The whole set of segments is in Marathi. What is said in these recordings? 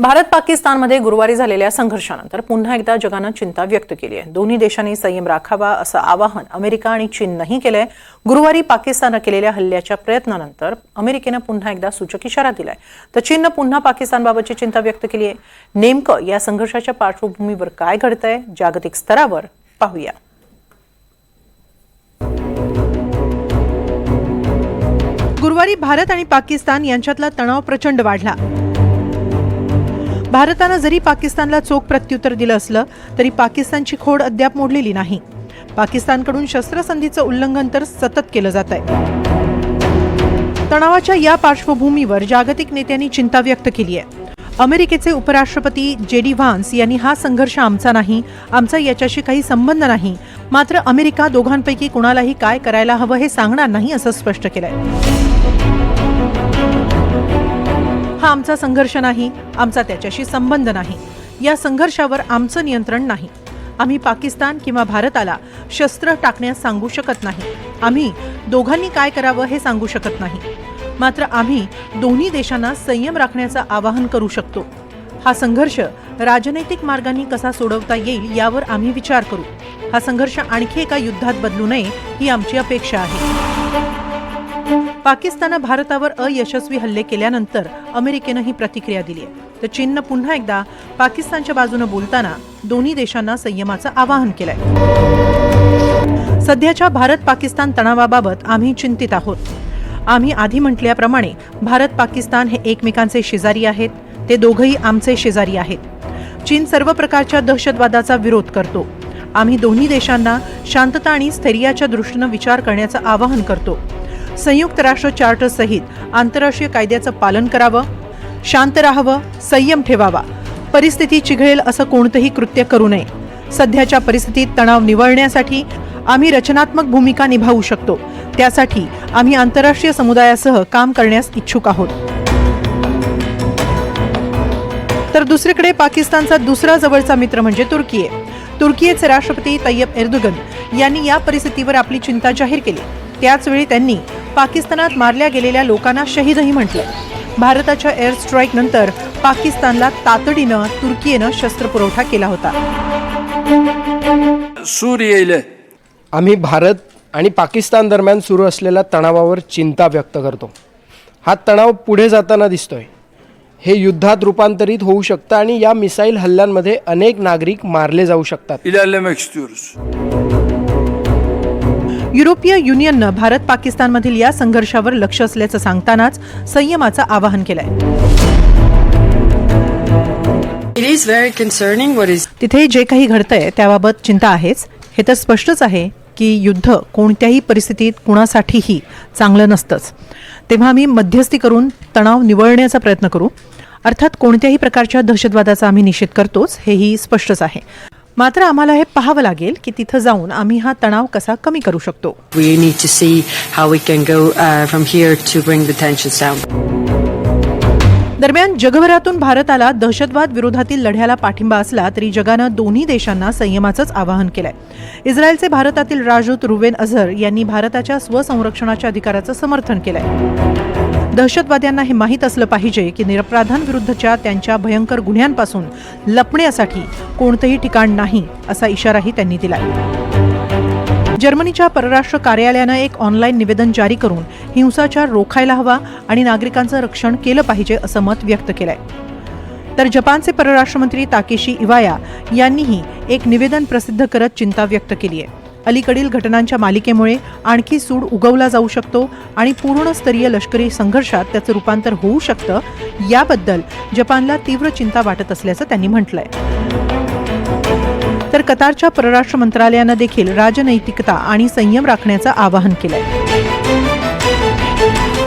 भारत पाकिस्तानमध्ये गुरुवारी झालेल्या संघर्षानंतर पुन्हा एकदा जगानं चिंता व्यक्त केली आहे. दोन्ही देशांनी संयम राखावा असं आवाहन अमेरिका आणि चीननंही केलंय. गुरुवारी पाकिस्ताननं केलेल्या हल्ल्याच्या प्रयत्नानंतर अमेरिकेनं पुन्हा एकदा सूचक इशारा दिलाय. तर चीननं पुन्हा पाकिस्तानबाबतची चिंता व्यक्त केली आहे. नेमकं या संघर्षाच्या पार्श्वभूमीवर काय घडतंय जागतिक स्तरावर पाहूया. गुरुवारी भारत आणि पाकिस्तान यांच्यातला तणाव प्रचंड वाढला. भारतानं जरी पाकिस्तानला चोख प्रत्युत्तर दिलं असलं तरी पाकिस्तानची खोड अद्याप मोडलेली नाही. पाकिस्तानकडून शस्त्रसंधीचं उल्लंघन तर सतत केलं जात आहे तणावाच्या या पार्श्वभूमीवर जागतिक नेत्यांनी चिंता व्यक्त केली आहे. अमेरिकेचे उपराष्ट्रपती जे डी व्हान्स यांनी हा संघर्ष आमचा नाही आमचा याच्याशी काही संबंध नाही मात्र अमेरिका दोघांपैकी कुणालाही काय करायला हवं हे सांगणार नाही असं स्पष्ट केलंय. हा आमचा संघर्ष नाही आमचा त्याच्याशी संबंध नाही. या संघर्षावर आमचं नियंत्रण नाही. आम्ही पाकिस्तान किंवा भारताला शस्त्र टाकण्यास सांगू शकत नाही. आम्ही दोघांनी काय करावं हे सांगू शकत नाही. मात्र आम्ही दोन्ही देशांना संयम राखण्याचं आवाहन करू शकतो. हा संघर्ष राजनैतिक मार्गाने कसा सोडवता येईल यावर आम्ही विचार करू. हा संघर्ष आणखी एका युद्धात बदलू नये ही आमची अपेक्षा आहे. पाकिस्तानं भारतावर अयशस्वी हल्ले केल्यानंतर अमेरिकेनं ही प्रतिक्रिया दिली आहे. तर चीननं पुन्हा एकदा पाकिस्तानच्या बाजूनं बोलताना दोन्ही देशांना संयमाचं आवाहन केलंय. सध्याच्या भारत पाकिस्तान तणावाबाबत आम्ही चिंतित आहोत. आम्ही आधी म्हटल्याप्रमाणे भारत पाकिस्तान हे एकमेकांचे शेजारी आहेत. ते दोघंही आमचे शेजारी आहेत. चीन सर्व प्रकारच्या दहशतवादाचा विरोध करतो. आम्ही दोन्ही देशांना शांतता आणि स्थैर्याच्या दृष्टीनं विचार करण्याचं आवाहन करतो. संयुक्त राष्ट्र चार्टर सहित आंतरराष्ट्रीय कायद्याचं पालन करावं शांत राहावं संयम ठेवावा. परिस्थिती चिघळेल असं कोणतंही कृत्य करू नये. सध्याच्या परिस्थितीत तणाव निवळण्यासाठी आम्ही रचनात्मक भूमिका निभावू शकतो. त्यासाठी आम्ही आंतरराष्ट्रीय समुदायासह काम करण्यास इच्छुक आहोत. तर दुसरीकडे पाकिस्तानचा दुसरा जवळचा मित्र म्हणजे तुर्की आहे तुर्कीचे राष्ट्रपती तय्यब एर्दोगन यांनी या परिस्थितीवर आपली चिंता जाहीर केली. त्याचवेळी त्यांनी पाकिस्तानात मारल्या गेलेल्या लोकांना शहीदही म्हटलं. भारताच्या एअर स्ट्राईक नंतर पाकिस्तानला तातडीनं तुर्कीनं शस्त्रपुरवठा केला होता. ile आम्ही भारत आणि पाकिस्तान दरम्यान सुरू असलेल्या तणावावर चिंता व्यक्त करतो. हा तणाव पुढे जाताना दिसतोय. हे युद्धात रूपांतरित होऊ शकतं आणि या मिसाईल हल्ल्यांमध्ये अनेक नागरिक मारले जाऊ शकतात. युरोपीय युनियननं भारत पाकिस्तानमधील या संघर्षावर लक्ष असल्याचं सांगतानाच संयमाचं आवाहन केलंय. तिथे जे काही घडतंय त्याबाबत चिंता आहेच. हे तर स्पष्टच आहे की युद्ध कोणत्याही परिस्थितीत कुणासाठीही चांगलं नसतंच. तेव्हा आम्ही मध्यस्थी करून तणाव निवळण्याचा प्रयत्न करू. अर्थात कोणत्याही प्रकारच्या दहशतवादाचा आम्ही निषेध करतोच हेही स्पष्टच आहे. मात्र आम्हाला हे पाहावं लागेल की तिथं जाऊन आम्ही हा तणाव कसा कमी करू शकतो. We need to see how we can go uh, from here to bring the tensions down. दरम्यान जगभरातून भारताला दहशतवाद विरोधातील लढ्याला पाठिंबा असला तरी जगानं दोन्ही देशांना संयमाचंच आवाहन केलंय. इस्रायलचे भारतातील राजदूत रुवेन अझर यांनी भारताच्या स्वसंरक्षणाच्या अधिकाराचं समर्थन केलंय. दहशतवाद्यांना हे माहीत असलं पाहिजे की निरपराधांविरुद्धच्या त्यांच्या भयंकर गुन्ह्यांपासून लपण्यासाठी कोणतंही ठिकाण नाही असा इशाराही त्यांनी दिला जर्मनीच्या परराष्ट्र कार्यालयानं एक ऑनलाईन निवेदन जारी करून हिंसाचार रोखायला हवा आणि नागरिकांचं रक्षण केलं पाहिजे असं मत व्यक्त केलंय. तर जपानचे परराष्ट्रमंत्री ताकेशी इवाया यांनीही एक निवेदन प्रसिद्ध करत चिंता व्यक्त केली आहे अलीकडील घटनांच्या मालिकेमुळे आणखी सूड उगवला जाऊ शकतो आणि पूर्णस्तरीय लष्करी संघर्षात त्याचं रूपांतर होऊ शकतं याबद्दल जपानला तीव्र चिंता वाटत असल्याचं त्यांनी म्हटलंय. तर कतारच्या परराष्ट्र मंत्रालयानं देखील राजनैतिकता आणि संयम राखण्याचं आवाहन केलंय.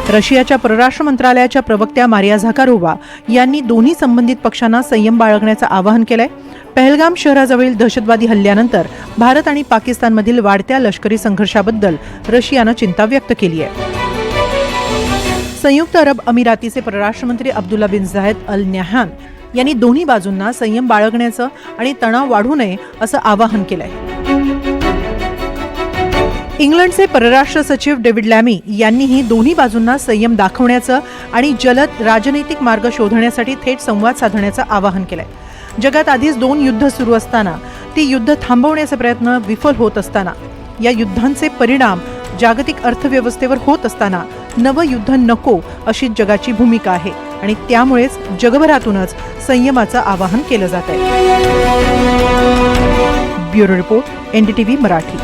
रशियाच्या परराष्ट्र मंत्रालयाच्या प्रवक्त्या मारिया झाकारोवा यांनी दोन्ही संबंधित पक्षांना संयम बाळगण्याचं आवाहन केलंय. पहलगाम शहराजवळील दहशतवादी हल्ल्यानंतर भारत आणि पाकिस्तानमधील वाढत्या लष्करी संघर्षाबद्दल रशियानं चिंता व्यक्त केली आहे. संयुक्त अरब अमिरातीचे परराष्ट्रमंत्री अब्दुल्ला बिन झायद अल न्याहान यांनी दोन्ही बाजूंना संयम बाळगण्याचं आणि तणाव वाढू नये असं आवाहन केलंय. इंग्लंडचे परराष्ट्र सचिव डेव्हिड लॅमी यांनीही दोन्ही बाजूंना संयम दाखवण्याचं आणि जलद राजनैतिक मार्ग शोधण्यासाठी थेट संवाद साधण्याचं आवाहन केलंय. जगात आधीच दोन युद्ध सुरू असताना ती युद्ध थांबवण्याचे प्रयत्न विफल होत असताना या युद्धांचे परिणाम जागतिक अर्थव्यवस्थेवर होत असताना नवं युद्ध नको अशी जगाची भूमिका आहे आणि त्यामुळेच जगभरातूनच संयमाचं आवाहन केलं जात आहे ब्युरो रिपोर्ट एनडीटीव्ही मराठी.